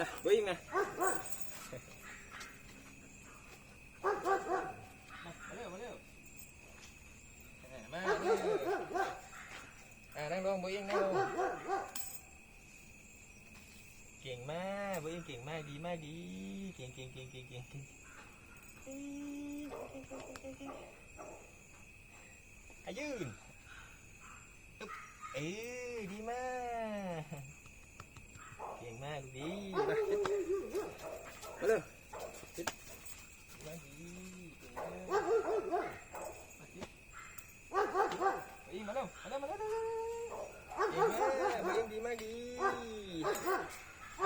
นะเบิ้งนะมาเร็วมาเร็วอ่ามาเร็วอ่านั่งลงเบิ้งนั่งลงเก่งมากเบิ้งเก่งมากดีมากดี เก่งเก่งเก่งเก่งเก่งเก่งอ้ยเก่งเก่งเก่งเก่งอะยืนอึ๊บเอ้ยดีมาก เก่งมากดีมามาเร็วมาดีเก่งมากมาคิดไปอีกมาเร็วมาเร็วมาเร็วเก่งมากมาเองดีมากดี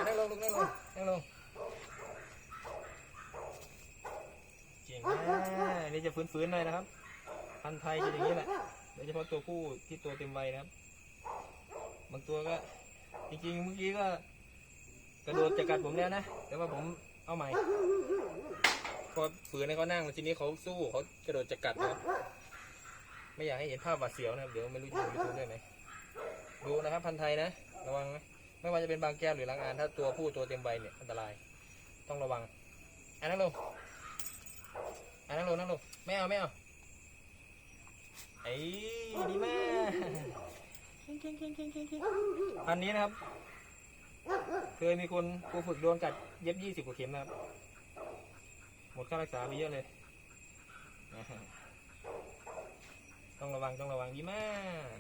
นั่งลงลูกนั่งลงนั่งลงเก่งมากนี่จะฟื้นๆหน่อยนะครับพันธุ์ไทยจะอย่างนี้แหละโดยเฉพาะตัวผู้ที่ตัวเต็มวัยนะครับ บางตัวก็ จริงๆเมื่อกี้ก็ กระโดดจะกัดผมแล้วนะ แต่ว่าผมเอาใหม่ พอฝืนให้เขานั่งแล้วทีนี้เขาสู้เขากระโดดจะกัดนะครับไม่อยากให้เห็นภาพหวาดเสียวนะครับ เดี๋ยวไม่รู้จะดูยูทูบได้ไหมดูนะครับ พันธุ์ไทยนะ ระวังนะไม่ว่าจะเป็นบางแก้วหรือลังอานถ้าตัวผู้ตัวเต็มใบเนี่ยอันตราย ต้องระวังอะนั่งลงอะนั่งลงนั่งลงไม่เอาไม่เอาไอ้ยดีมากเก่งเก่งเก่งเก่งเก่งเก่งพันธุ์นี้นะครับ เคยมีคนครูฝึกโดนกัดเย็บยี่สิบกว่าเข็มนะครับ หมดค่ารักษาไปเยอะเลย ต้องระวังต้องระวังดีมาก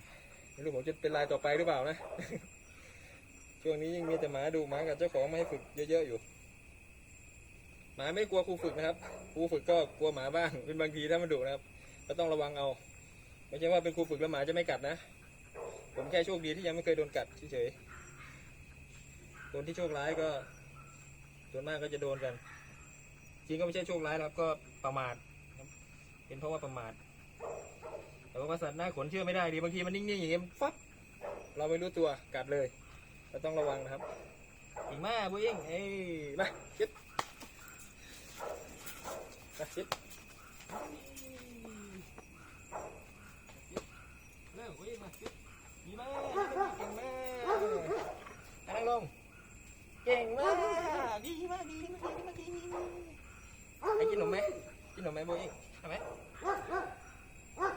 ไม่รู้ผมจะเป็นลายต่อไปหรือเปล่านะ ช่วงนี้ยังมีแต่หมาดูหมากับเจ้าของมาให้ฝึกเยอะๆอยู่ หมาไม่กลัวครูฝึกนะครับ ครูฝึกก็กลัวหมาบ้างเป็นบางทีถ้ามันดุนะครับ ก็ต้องระวังเอา ไม่ใช่ว่าเป็นครูฝึกแล้วหมาจะไม่กัดนะ ผมแค่โชคดีที่ยังไม่เคยโดนกัดเฉยๆ คนที่โชคร้ายก็ส่วนมากก็จะโดนกัน จริงก็ไม่ใช่โชคร้ายหรอกก็ประมาทเป็นเพราะว่าประมาทแต่ว่าสัตว์หน้าขนเชื่อไม่ได้ดีบางทีมันนิ่งๆอย่างเงี้ยฟับเราไม่รู้ตัวกัดเลยเราต้องระวังนะครับอีกมาบุ้ยงเอ้ยมาคิดมาคิดเร็วบุ้ยงมาคิดดีมากเก่งมาก นั่งลง เก่งมาก ดีมาก ดีมาก ดีมากดีไอ้กินหนมไหมกินหนม ไหมโบอิงทำไหมเอ้ย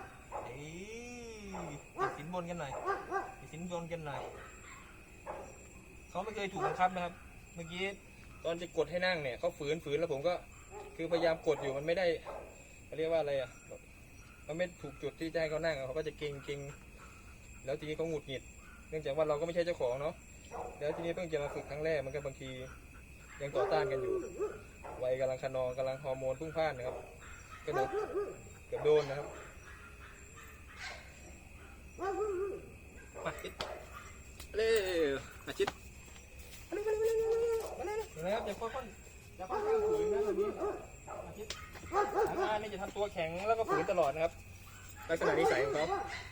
ติดสินบนกันหน่อยติดสินบนกันหน่อยเขาไม่เคยถูกบังคับนะครับ เมื่อกี้ตอนจะกดให้นั่งเนี่ยเขาฝืนฝืนแล้วผมก็ คือพยายามกดอยู่มันไม่ได้เขาเรียกว่าอะไรอะมันไม่ถูกจุดที่จะให้เขานั่งเขาก็จะเก่งเก่งแล้วทีนี้เขาหงุดหงิด เนื่องจากว่าเราก็ไม่ใช่เจ้าของเนาะแล้วทีนี้เพิ่งจะมาฝึกครั้งแรกมันก็บางทียังต่อต้านกันอยู่ วัยกำลังคนองกำลังฮอร์โมนพุ่งพล่านนะครับกระโดดเกือบโดนนะครับมาชิดเร็วมาชิดมาเร็วมาเร็วมาเร็วมาเร็วเห็นไหมครับอย่าค่อยๆอย่าค่อยๆฝืนนะแบบนี้มาชิดทางานนี่จะทำตัวแข็งแล้วก็ฝืนตลอดนะครับลักษณะนิสัยของเขา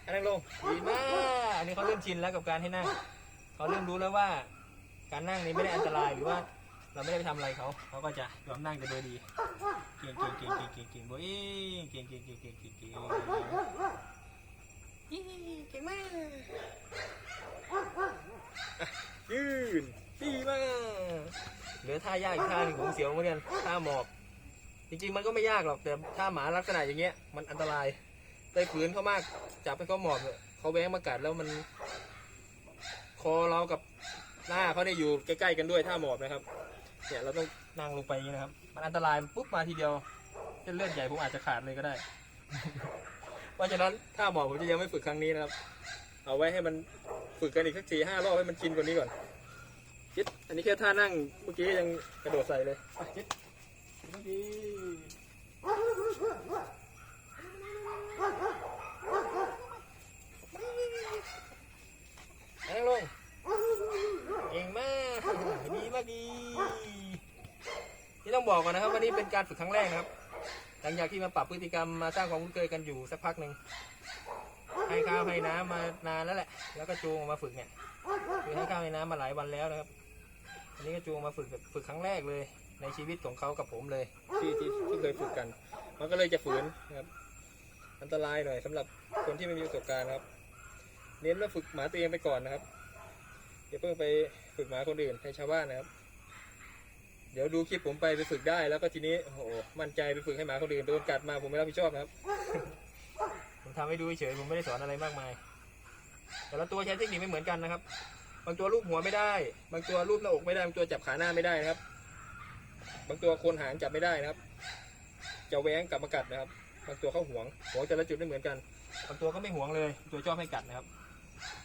อันนั่งลงดีมากอันนี้เขาเริ่มชินแล้วกับการให้นั่งเขาเริ่มรู้แล้วว่า การนั่งนี้ไม่ได้อันตรายหรือว่า เราไม่ได้ไปทำอะไรเขาเขาก็จะยอมนั่งแต่โดยดี เก่งเก่งเก่งเก่งเก่งเก่งโบยเก่งเก่งเก่งเก่งเก่งเก่งเก่งมากยืนดีมากเหลือท่ายากอีกท่าหนึ่งผมเสียวเหมือนกันท่าหมอบจริงๆมันก็ไม่ยากหรอกแต่ถ้าหมาลักษณะอย่างเงี้ยมันอันตรายได้ฝืนเขามากจับให้เขาหมอบเนี่ยเขาแว้งมากัดแล้วมัน คอเรากับหน้าเขาได้อยู่ใกล้ๆกันด้วยถ้าหมอบนะครับ เนี่ยเราต้องนั่งลงไปอย่างนี้นะครับ มันอันตรายปุ๊บมาทีเดียวเส้นเลือดใหญ่ผมอาจจะขาดเลยก็ได้ เพราะฉะนั้นถ้าหมอผมจะยังไม่ฝึกครั้งนี้นะครับ เอาไว้ให้มันฝึกกันอีกสักสี่ห้ารอบให้มันชินกว่านี้ก่อนคิดอันนี้แค่ท่านั่งเมื่อกี้ยังกระโดดใส่เลยอะคิดเมื่อกี้นั่งลง เก่งมากดีมากดี ที่ ต้องบอกก่อนนะครับวันนี้เป็นการฝึกครั้งแรกนะครับ หลังจากที่มาปรับพฤติกรรมมาสร้างความคุ้นเคยกันอยู่สักพักหนึ่งให้ข้าวให้น้ำมานานแล้วแหละ แล้วก็จูงมาฝึกเนี่ยคือให้ข้าวให้น้ำมาหลายวันแล้วนะครับอันนี้ก็จูงมาฝึกแบบฝึกครั้งแรกเลย ในชีวิตของเขากับผมเลย ที่ที่ที่เคยฝึกกัน มันก็เลยจะฝืนนะครับ อันตรายหน่อยสำหรับคนที่ไม่มีประสบการณ์ครับ เน้นว่าฝึกหมาตัวเองไปก่อนนะครับอย่าเพิ่งไปฝึกหมาคนอื่นให้ชาวบ้านนะครับ เดี๋ยวดูคลิปผมไปไปฝึกได้แล้วก็ทีนี้โอ้โหมั่นใจไปฝึกให้หมาคนอื่นโดนกัดมาผมไม่รับผิดชอบนะครับ ผมทำให้ดูเฉยๆผมไม่ได้สอนอะไรมากมาย แต่ละตัวใช้เทคนิคไม่เหมือนกันนะครับ บางตัวรูปหัวไม่ได้ บางตัวรูปหน้าอกไม่ได้บางตัวจับขาหน้าไม่ได้นะครับ บางตัวโคนหางจับไม่ได้นะครับ จะแหวงกลับมากัดนะครับ บางตัวเข้าหวงหวงแต่ละจุดไม่เหมือนกัน บางตัวก็ไม่หวงเลย ตัวชอบให้กัดนะครับ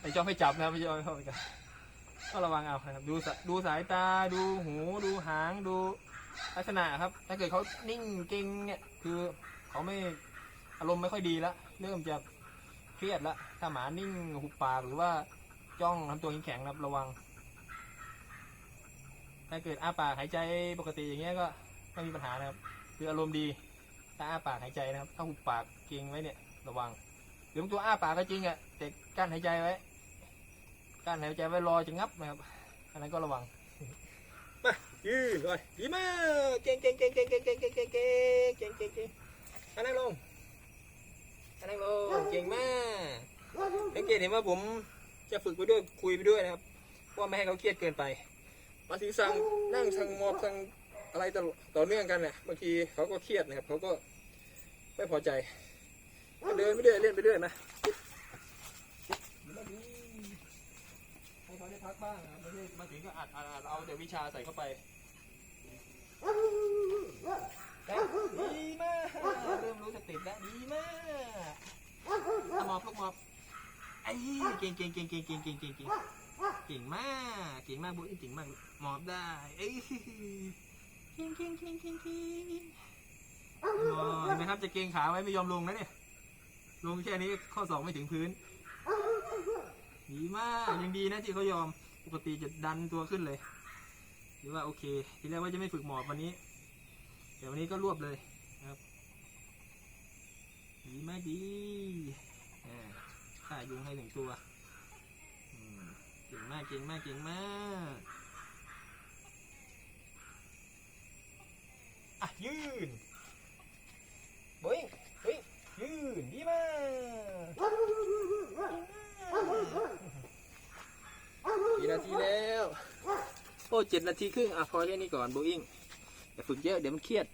ไม่ชอบให้จับนะครับไม่ชอบให้เข้าไปกัด ก็ระวังเอานะครับดูสะดูสายตาดูหูดูหางดูลักษณะครับ ถ้าเกิดเขานิ่งเก่งเนี่ยคือเขาไม่อารมณ์ไม่ค่อยดีแล้วเริ่มจะเครียดแล้วถ้าหมานิ่งหุบปากหรือว่าจ้องทำตัวแข็งๆครับระวัง ถ้าเกิดอ้าปากหายใจปกติอย่างเงี้ยก็ไม่มีปัญหานะครับ คืออารมณ์ดีถ้าอ้าปากหายใจนะครับ ถ้าหุบปากเก่งไว้เนี่ย ระวังหรือบางตัวอ้าปากก็จริงอะแต่กั้นหายใจไว้ การหายใจไว้รอจะงับนะครับอันนั้นก็ระวังมายืนก่อนดีมากเก่งเก่งเก่งเก่งเก่งเก่งเก่งเก่งเก่งเก่งเก่งเก่งอันนั่งลงอันนั่งลงเก่งมากสังเกตเห็นว่าผมจะฝึกไปด้วยคุยไปด้วยนะครับเพราะว่าไม่ให้เขาเครียดเกินไปบางทีสั่งนั่งสั่งมอบสั่งอะไรต่อต่อเนื่องกันเนี่ยบางทีเขาก็เครียดนะครับเขาก็ไม่พอใจก็เดินไปเรื่อยเล่นไปเรื่อยนะ ให้ เขาได้พักบ้างนะครับไม่ใช่มาถึงก็อัดอัดอัดเอาแต่วิชาใส่เข้าไปแต่ดีมาก เริ่มรู้สติแล้วดีมากเอาหมอบลูกหมอบไอ้เก่งเก่งเก่งเก่งเก่งเก่งเก่งเก่งเก่งมากเก่งมากบุ๊เก่งมากหมอบได้เอ้ยเก่งเก่งเก่งเก่งเก่งโอ้เห็นไหมครับจะเก่งขาไว้ไม่ยอมลงนะเนี่ยลงแค่นี้ข้อศอกไม่ถึงพื้น ดีมากยังดีนะที่เขายอมปกติจะดันตัวขึ้นเลยหรือว่าโอเค ทีแรกว่าจะไม่ฝึกหมอบวันนี้แต่วันนี้ก็รวบเลยครับ ดีมากดีข่ายุงให้หนึ่งตัวเก่งมากเก่งมากเก่งมากอะยืนบอยบอยยืนดีมาก กี่นาทีแล้ว โอ้ เจ็ดนาทีครึ่งอะพอแค่นี้ก่อนโบอิงอย่าฝึกเยอะเดี๋ยวมันเครียด